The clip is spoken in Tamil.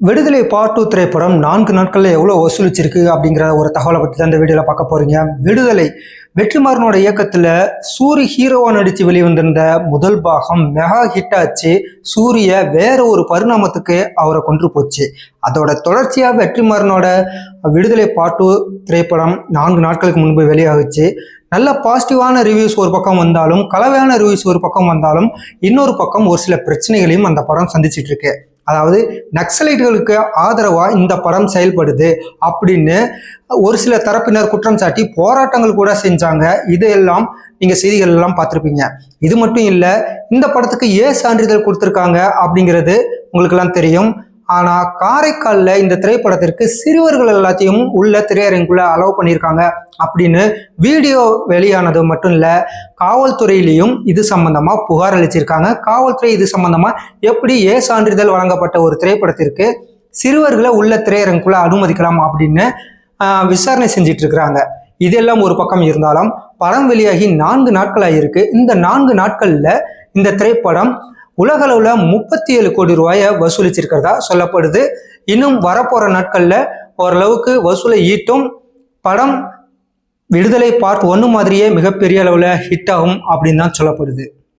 விடுதலை பார்ட் டூ திரைப்படம் நான்கு நாட்களில் எவ்வளோ வசூலிச்சிருக்கு அப்படிங்கிற ஒரு தகவலை பற்றி தான் இந்த வீடியோவில் பார்க்க போகிறீங்க விடுதலை. வெற்றிமாறனோட இயக்கத்தில் சூரி ஹீரோவா நடித்து வெளிவந்திருந்த முதல் பாகம் மெகா ஹிட் ஆச்சு. சூரிய வேற ஒரு பரிணாமத்துக்கு அவரை கொண்டு போச்சு. அதோட தொடர்ச்சியாக வெற்றிமாறனோட விடுதலை பார்ட் டூ திரைப்படம் நான்கு நாட்களுக்கு முன்பு வெளியாகுச்சு. நல்ல பாசிட்டிவான ரிவ்யூஸ் ஒரு பக்கம் வந்தாலும் கலவையான ரிவ்யூஸ் ஒரு பக்கம் வந்தாலும் இன்னொரு பக்கம் ஒரு சில பிரச்சனைகளையும் அந்த படம் சந்திச்சிட்டு இருக்கு. அதாவது நக்சலைட்டுகளுக்கு ஆதரவாக இந்த படம் செயல்படுது அப்படின்னு ஒரு சில தரப்பினர் குற்றம் சாட்டி போராட்டங்கள் கூட செஞ்சாங்க. இதையெல்லாம் நீங்கள் செய்திகள் எல்லாம் பார்த்துருப்பீங்க. இது மட்டும் இல்லை இந்த படத்துக்கு ஏ சான்றிதழ் கொடுத்துருக்காங்க அப்படிங்கிறது உங்களுக்கெல்லாம் தெரியும். ஆனால் காரைக்காலில் இந்த திரைப்படத்திற்கு சிறுவர்கள் எல்லாத்தையும் உள்ள திரையரங்குள்ள அலோவ் பண்ணியிருக்காங்க அப்படின்னு வீடியோ வெளியானது மட்டும் இல்லை காவல்துறையிலையும் இது சம்பந்தமாக புகார் அளிச்சிருக்காங்க. காவல்துறை இது சம்பந்தமாக எப்படி ஏ சான்றிதழ் வழங்கப்பட்ட ஒரு திரைப்படத்திற்கு சிறுவர்களை உள்ள திரையரங்குக்குள்ள அனுமதிக்கலாம் அப்படின்னு விசாரணை செஞ்சிட்டு இருக்கிறாங்க இதெல்லாம் ஒரு பக்கம் இருந்தாலும் படம் வெளியாகி நான்கு நாட்கள் ஆகியிருக்கு இந்த நான்கு நாட்களில் இந்த திரைப்படம் உலக அளவில் முப்பத்தி ஏழு கோடி ரூபாயை வசூலிச்சிருக்கிறதா சொல்லப்படுது. இன்னும் வரப்போகிற நாட்களில் ஓரளவுக்கு வசூலை ஈட்டும். படம் விடுதலை பார்ட் ஒன்று மாதிரியே மிகப்பெரிய அளவில் ஹிட் ஆகும் அப்படின்னு தான் சொல்லப்படுது.